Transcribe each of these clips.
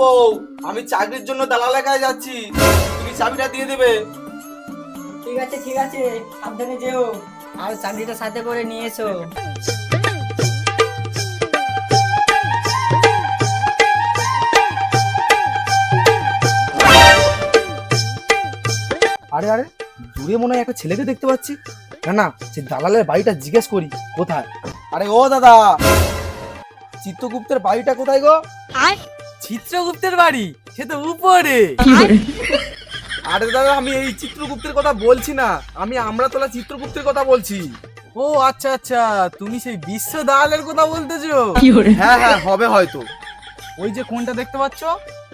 বউ আমি চাকরির জন্য দালাল কাছে যাচ্ছি। তুমি চাবিটা দিয়ে দেবে। ঠিক আছে ঠিক আছে সাবধানে যেও। আর চাকরিটা সাথে করে নিয়ে এসো। আরে আরে দূরে মনে হয় একটা ছেলেকে দেখতে পাচ্ছি। না না সে দালালের বাড়িটা জিজ্ঞেস করি কোথায়? আরে ও দাদা চিত্রগুপ্তের বাড়িটা কোথায় গো? চিত্রগুপ্তের বাড়ি? সে তো উপরে। আরে দাদা আমি এই চিত্রগুপ্তের কথা বলছি না। আমি আমরাতলা চিত্রগুপ্তের কথা বলছি। ও আচ্ছা আচ্ছা। তুমি সেই বিশ্ব দালালের কথা বলতেছো? হ্যাঁ হ্যাঁ হবে হয়তো। ওই যে কোনটা দেখতে পাচ্ছ?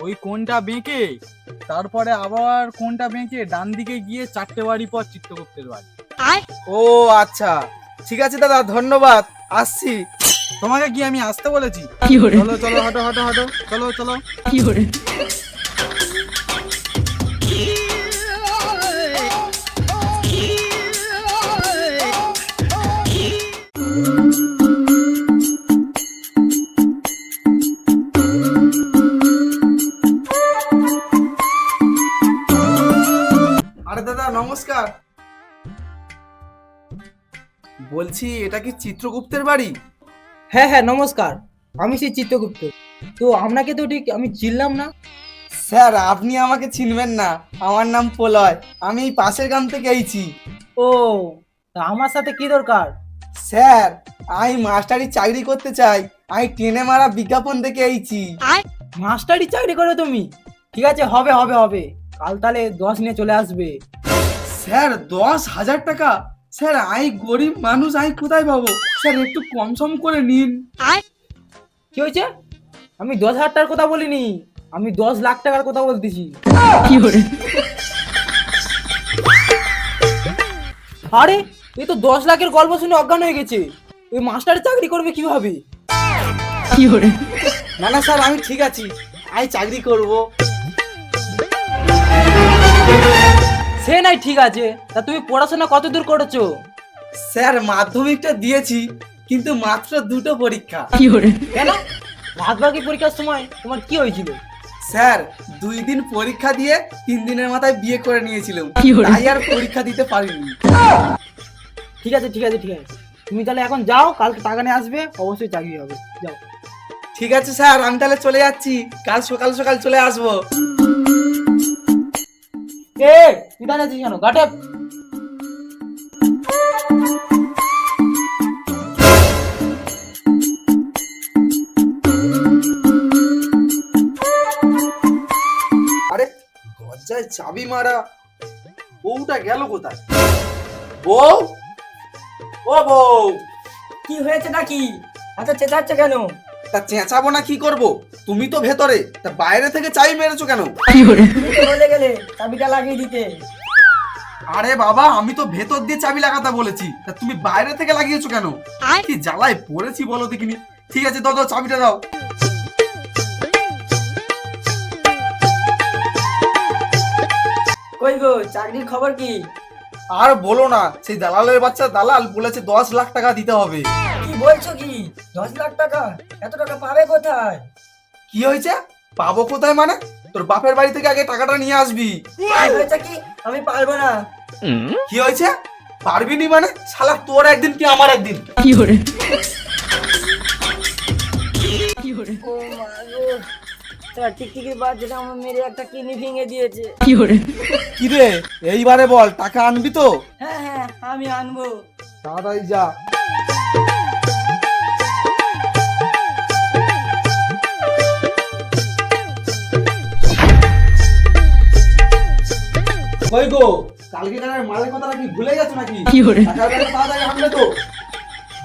ওই কোনটা বেঁকে? তারপরে আবার কোনটা বেঁকে? ডান দিকে গিয়ে চারটে বাড়ি পর চিত্রগুপ্তের বাড়ি। ও আচ্ছা। ঠিক আছে দাদা ধন্যবাদ। আসছি। তোমাকে কি আমি আসতে বলেছি? চলো চলো হাঁটো হাঁটো হাঁটো। চলো চলো। আরে দাদা নমস্কার। বলছি এটা কি চিত্রগুপ্তের বাড়ি? হ্যাঁ হ্যাঁ নমস্কার। আমি সেই চিত্রগুপ্ত। তো আপনাকে তো ঠিক আমি চিনলাম না। স্যার আপনি আমাকে চিনবেন না। আমার নাম প্রলয়। আমি এই পাশের গ্রাম থেকে এইছি ও তা আমার সাথে কি দরকার? স্যার আমি মাস্টারি চাকরি করতে চাই। আমি ট্রেনে মারা বিজ্ঞাপন দেখে এইছি মাস্টারি চাকরি করো তুমি? ঠিক আছে হবে হবে হবে। কাল তাহলে দশ নিয়ে চলে আসবে। স্যার দশ হাজার টাকা? স্যার আমি গরিব মানুষ আমি কোথায় পাবো? স্যার একটু কম সম করে নিন। কি হয়েছে? আমি দশ হাজার টাকার কথা বলিনি। আমি দশ লাখ টাকার কথা বলতেছি আরে এই তো দশ লাখের গল্প শুনে অজ্ঞান হয়ে গেছে। ওই মাস্টার চাকরি করবে কীভাবে? না না স্যার আমি ঠিক আছি। আমি চাকরি করব। সে নাই ঠিক আছে। তা তুমি পড়াশোনা কত দূর করেছ? স্যার মাধ্যমিকটা দিয়েছি কিন্তু মাত্র দুটো পরীক্ষা। কেন? ভাগ ভাগি পরীক্ষার সময় তোমার কি হয়েছিল? স্যার দুই দিন পরীক্ষা দিয়ে তিন দিনের মাথায় বিয়ে করে নিয়েছিলাম। তাই আর পরীক্ষা দিতে পারিনি। ঠিক আছে ঠিক আছে ঠিক আছে। তুমি তাহলে এখন যাও কালকে টাকা নিয়ে আসবে অবশ্যই চাকরি হবে। যাও। ঠিক আছে স্যার আমি তাহলে চলে যাচ্ছি। কাল সকাল সকাল চলে আসব। এ তুই দাঁড়িয়ে কেন? গাটে। আরে দরজায় চাবি মারা। বউটা গেল কোথায়? বউ? ও বউ। কি হয়েছে নাকি? আচ্ছা চেঁচাচ্ছে কেন? তা চেঁচাবো না কি করব? তুমি তো ভেতরে। তা বাইরে থেকে চাই মেরেছো কেন? তুমি তো বলে চাবিটা লাগিয়ে দিতে। আরে বাবা আমি তো ভেতর দিয়ে চাবি লাগাতে বলেছি। তা তুমি বাইরে থেকে লাগিয়েছো কেন? কি জ্বালায় পড়েছি বলো দেখিনি। ঠিক আছে দাও দাও চাবিটা দাও। কই গো চাকরির খবর কি? আর বলো না সেই দালালের বাচ্চা দালাল বলেছে দশ লাখ টাকা দিতে হবে। কি বলছো কি? দশ লাখ টাকা? এত টাকা পাবে কোথায়? কি হয়েছে? পাবো কোথায় মানে? তোর বাপের বাড়ি থেকে আগে টাকাটা নিয়ে আসবি। কি হয়েছে কি? আমি পারব না। কি হয়েছে? পারবি নি মানে? শালা তোর একদিন কি আমার একদিন? ও মা গো। তার টিকটিকির বাচ্চাটা আমার মেরে একটা কিডনি ভেঙে দিয়েছে। কি রে? এইবারে বল টাকা আনবি তো? হ্যাঁ হ্যাঁ আমি আনব। তাড়াতাড়ি যা। কই গো কালকে কার মালের কথাটা কি ভুলে গেছো নাকি? টাকার ব্যাগটা তাড়াতাড়ি আনবে তো।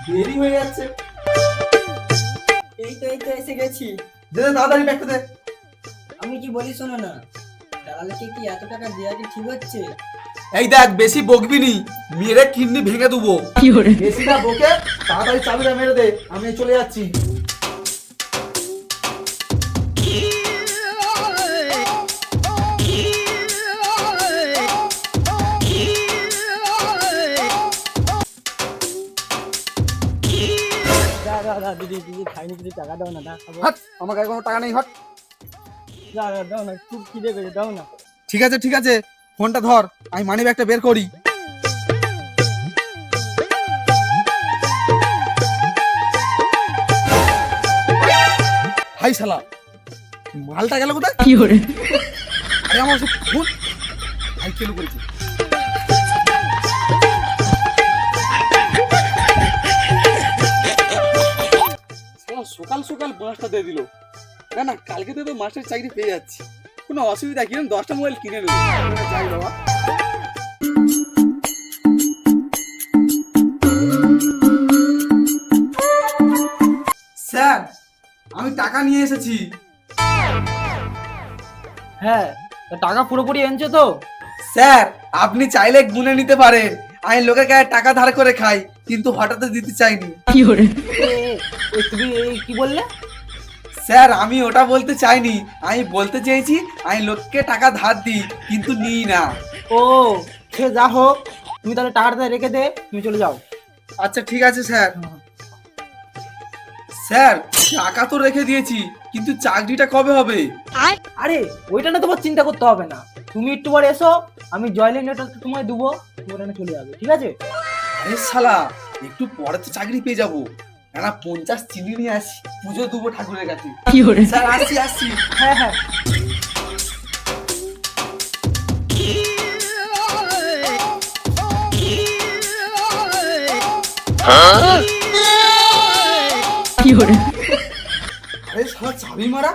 দেরি হয়ে যাচ্ছে। এই তো এই তো এসে গেছি। দে দে, তাড়াতাড়ি ব্যাগটা দে। আমি কি বলি শোনো না? দালালকে কি এত টাকা দেওয়া কি ঠিক হচ্ছে? এই দেখ বেশি বকবি নি। মেরে কিডনি ভেঙে দেবো। বেশি না বকে তাড়াতাড়ি চাবিটা মেরে দে। আমি চলে যাচ্ছি। টাকা দাও না হাট আমার কাছে কোনো টাকা নেই হট। দাও না খুব খিদে পেয়েছে দাও না। ঠিক আছে ঠিক আছে ফোনটা ধর আমি মানি ব্যাগটা বের করি। হাই শালা মালটা গেল কোথায়? কি আরে আমার ফোন হাই কেলু করেছে। সকাল সকাল বোনাসটা দিয়ে দিল। না না কালকে তো মাস্টার চাকরি পেয়ে যাচ্ছি। কোনো অসুবিধা কি? আমি দশটা মোবাইল কিনে নেব। যাই বাবা। স্যার আমি টাকা নিয়ে এসেছি। হ্যাঁ টাকা পুরোপুরি এনেছো তো? স্যার আপনি চাইলে গুনে নিতে পারেন। আমি লোকের গায়ে টাকা ধার করে খাই। কিন্তু হঠাৎ দিতে চাইনি। তুমি এই কি বললে? স্যার আমি ওটা বলতে চাইনি। আমি বলতে চেয়েছি আমি লোককে টাকা ধার দিই কিন্তু নিই না। ও সে যা হোক তুমি তাহলে টাকাটা রেখে দে তুমি চলে যাও। আচ্ছা ঠিক আছে স্যার। স্যার টাকা তো রেখে দিয়েছি কিন্তু চাকরিটা কবে হবে? আরে? ওইটা না তোমার চিন্তা করতে হবে না। তুমি একটু পরে এসো আমি জয়লিং লেটারটা তোমায় দেবো তুমি ওখানে চলে যাবে ঠিক আছে? আরে শালা একটু পরে তো চাকরি পেয়ে যাব। না পঞ্চাশ চিনি নিয়ে আসি পুজো দেবো ঠাকুরের কাছে। স্যার আসছি আসছি হ্যাঁ হ্যাঁ। কি hore আরে শালা চাবি মারা?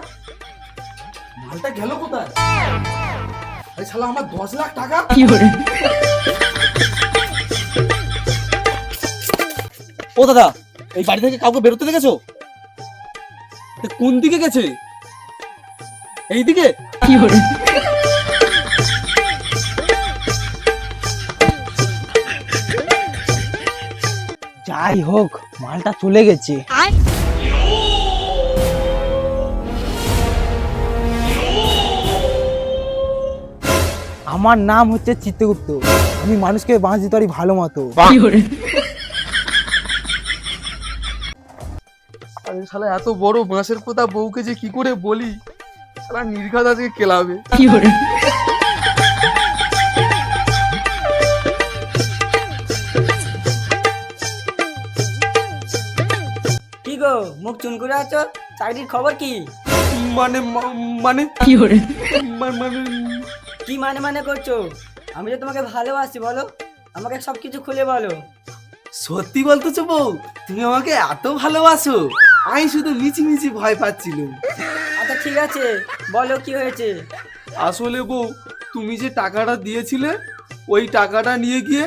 মালটা গেল কোথায়? আরে শালা আমার দশ লাখ টাকা? কি hore ও দাদা এই বাড়ি থেকে কাউকে বেরোতে দেখেছ? কোন দিকে গেছে? এই দিকে কি hore যাই হোক মালটা চলে গেছে। আমার নাম হচ্ছে চিত্রগুপ্ত। আমি মানুষকে বাঁচ দিতে পারি ভালো মতো। আরে শালা এত বড় বাঁশের পোতা বউকে যে কি করে বলি? শালা নির্ঘাত আজকে কেলাবে। কি hore কি গো মুখ চুন করে আছো? চাকরির খবর কি? মানে মা- মানে? কি মা- মানে? কি মানে মানে করছ? আমি যে তোমাকে ভালোবাসি বলো। আমাকে সব কিছু খুলে বলো। সত্যি বলতেছো বউ তুমি আমাকে এত ভালোবাসো। আমি শুধু মিচি মিচি ভয় পাচ্ছিলাম। আচ্ছা ঠিক আছে। বলো কি হয়েছে? আসলে বউ তুমি যে টাকাটা দিয়েছিলে ওই টাকাটা নিয়ে গিয়ে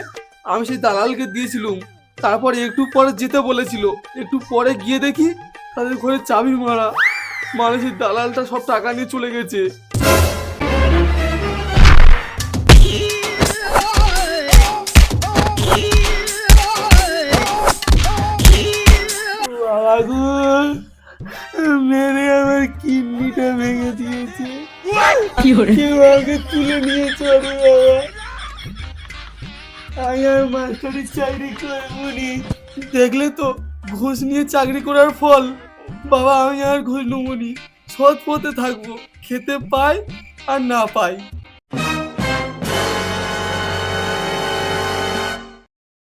আমি সেই দালালকে দিয়েছিলুম। তারপর একটু পরে যেতে বলেছিল। একটু পরে গিয়ে দেখি তাদের ঘরে চাবি মারা। মানে সেই দালালটা সব টাকা নিয়ে চলে গেছে। কেউ আমাকে তুলে নিয়ে চলে বাবা। আমি আর মাস্টারের চাকরি করবনি দেখলে তো, ঘুষ নিয়ে চাকরি করার ফল। বাবা, আমি আর ঘুষ নেবনি সৎ পথে থাকব। খেতে পাই আর না পাই।